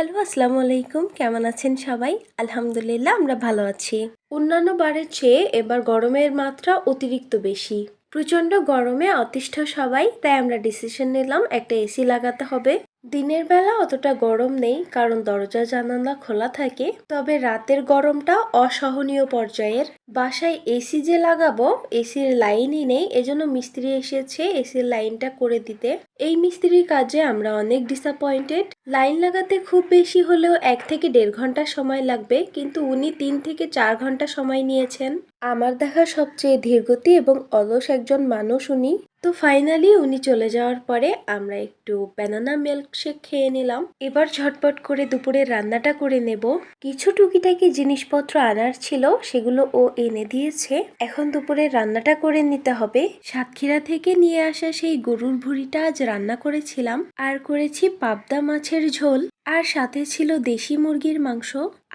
Hello, আসসালামু আলাইকুম। কেমন আছেন সবাই? আলহামদুলিল্লাহ, আমরা ভালো আছি। অন্যান্য বারের চেয়ে এবার গরমের মাত্রা অতিরিক্ত বেশি। প্রচণ্ড গরমে অতিষ্ঠ সবাই, তাই আমরা ডিসিশন নিলাম একটা এসি লাগাতে হবে। দিনের বেলা অতটা গরম নেই, কারণ দরজা জানালা খোলা থাকে। তবে রাতের গরমটা অসহনীয় পর্যায়ের। বাসায় এসি যে লাগাবো এসির লাইনই নেই। এজন্য মিস্ত্রি এসেছে এসির লাইনটা করে দিতে। এই মিস্ত্রির কাজে আমরা অনেক ডিসঅ্যাপয়েন্টেড লাইন লাগাতে খুব বেশি হলেও এক থেকে দেড় ঘণ্টা সময় লাগবে, কিন্তু উনি তিন থেকে চার ঘণ্টা সময় নিয়েছেন। আমার দেখা সবচেয়ে ধীরগতি এবং অলস একজন মানুষ উনি। তো ফাইনালি উনি চলে যাওয়ার পরে আমরা একটু ব্যানানা মিল্কশেক খেয়ে নিলাম। এবার ঝটপট করে দুপুরে রান্নাটা করে নেব। কিছু টুকিটাকি জিনিসপত্র আনার ছিল, সেগুলো ও এনে দিয়েছে। এখন দুপুরে রান্নাটা করে নিতে হবে। সাতক্ষীরা থেকে নিয়ে আসা সেই গরুর ভুড়িটা আজ রান্না করেছিলাম। আর করেছি পাবদা মাছের ঝোল। আর সাথে ছিল দেশি মুরগির মাংস।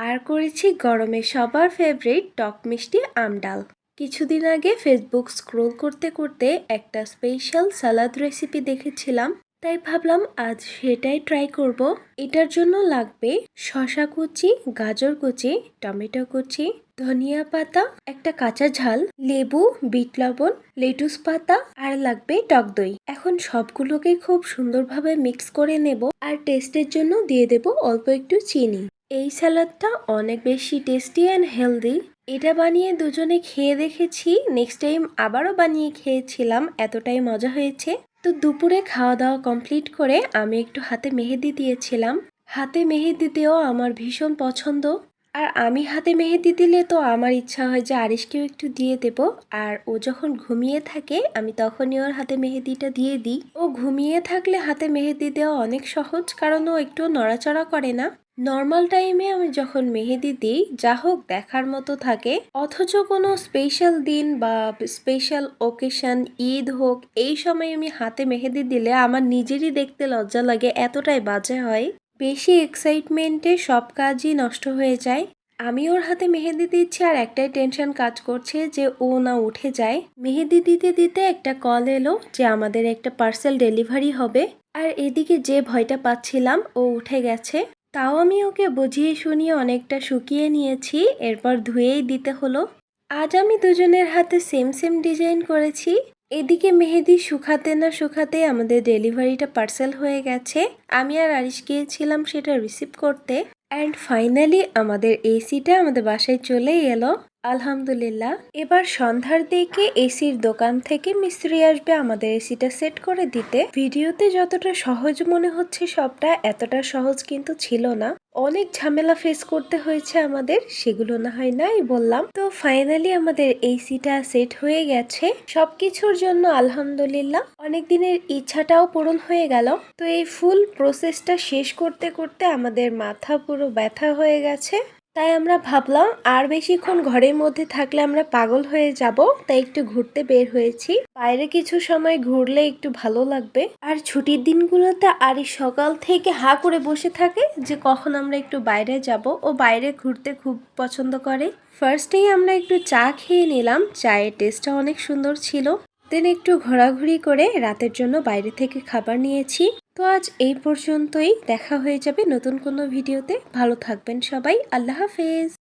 আর করেছি গরমে সবার ফেভারিট টক মিষ্টি আমডাল। কিছুদিন আগে ফেসবুক স্ক্রোল করতে করতে একটা স্পেশাল সালাদ রেসিপি দেখেছিলাম, তাই ভাবলাম আজ সেটাই ট্রাই করব। এটার জন্য লাগবে শশা কুচি, গাজর কুচি, টমেটো কুচি, ধনিয়া পাতা, একটা কাঁচা ঝাল, লেবু, বিট লবণ, লেটুস পাতা, আর লাগবে টক দই। এখন সবগুলোকে খুব সুন্দরভাবে মিক্স করে নেব আর টেস্টের জন্য দিয়ে দেব অল্প একটু চিনি। এই স্যালাডটা অনেক বেশি টেস্টি অ্যান্ড হেলদি এটা বানিয়ে দুজনে খেয়ে দেখেছি নেক্সট টাইম আবারও বানিয়ে খেয়েছিলাম, এতটাই মজা হয়েছে। তো দুপুরে খাওয়া দাওয়া কমপ্লিট করে আমি একটু হাতে মেহেদি দিয়েছিলাম। হাতে মেহেদি আমার ভীষণ পছন্দ। আর আমি হাতে মেহেদি দিলে তো আমার ইচ্ছা হয় যে আরিশকেও একটু দিয়ে দেব। আর ও যখন ঘুমিয়ে থাকে, আমি তখনই ওর হাতে মেহেদিটা দিয়ে দিই। ও ঘুমিয়ে থাকলে হাতে মেহেদি দেওয়া অনেক সহজ, কারণ ও একটু নড়াচড়া করে না। নর্মাল টাইমে আমি যখন মেহেদি দিই, যা হোক দেখার মতো থাকে, অথচ কোনো স্পেশাল দিন বা স্পেশাল ওকেশন ঈদ হোক, এই সময় আমি হাতে মেহেদি দিলে আমার নিজেরই দেখতে লজ্জা লাগে, এতটাই বাজে হয়। বেশি এক্সাইটমেন্টে সব কাজই নষ্ট হয়ে যায়। আমি ওর হাতে মেহেদি দিচ্ছি আর একটাই টেনশন কাজ করছে যে ও না উঠে যায়। মেহেদি দিতে দিতে একটা কল এলো যে আমাদের একটা পার্সেল ডেলিভারি হবে। আর এদিকে যে ভয়টা পাচ্ছিলাম, ও উঠে গেছে। তাও আমি ওকে বুঝিয়ে শুনিয়ে অনেকটা শুকিয়ে নিয়েছি, এরপর ধুয়েই দিতে হলো। আজ আমি দুজনের হাতে সেম সেম ডিজাইন করেছি। এদিকে মেহেদি শুকাতে না শুকাতে আমাদের ডেলিভারিটা পার্সেল হয়ে গেছে। আমি আর আরিশ গিয়েছিলাম সেটা রিসিভ করতে। অ্যান্ড ফাইনালি আমাদের এসিটা আমাদের বাসায় চলেই এলো। আলহামদুলিল্লাহ। এবার সন্ধ্যার দিকে এসির দোকান থেকে মিস্ত্রি আসবে আমাদের এসিটা সেট করে দিতে। ভিডিওতে যতটা সহজ মনে হচ্ছে সবটা, এতটা সহজ কিন্তু ছিল না। অনেক ঝামেলা ফেস করতে হয়েছে আমাদের, সেগুলো না হয় নাই বললাম। তো ফাইনালি আমাদের এসিটা সেট হয়ে গেছে। সবকিছুর জন্য আলহামদুলিল্লাহ। অনেক দিনের ইচ্ছাটাও পূরণ হয়ে গেল। তো এই ফুল প্রসেসটা শেষ করতে করতে আমাদের মাথা পুরো ব্যথা হয়ে গেছে। তাই আমরা ভাবলাম, আর বেশিক্ষণ ঘরের মধ্যে থাকলে আমরা পাগল হয়ে যাব, তাই একটু ঘুরতে বের হয়েছি। বাইরে কিছু সময় ঘুরলে একটু ভালো লাগবে। আর ছুটির দিনগুলোতে আরই সকাল থেকে হা করে বসে থাকে যে কখন আমরা একটু বাইরে যাব। ও বাইরে ঘুরতে খুব পছন্দ করে। ফার্স্টেই আমরা একটু চা খেয়ে নিলাম। চায়ের টেস্টটা অনেক সুন্দর ছিল। দেন একটু ঘোরাঘুরি করে রাতের জন্য বাইরে থেকে খাবার নিয়েছি। তো আজ এই পর্যন্তই। দেখা হয়ে যাবে নতুন কোনো ভিডিওতে। ভালো থাকবেন সবাই। আল্লাহ হাফেজ।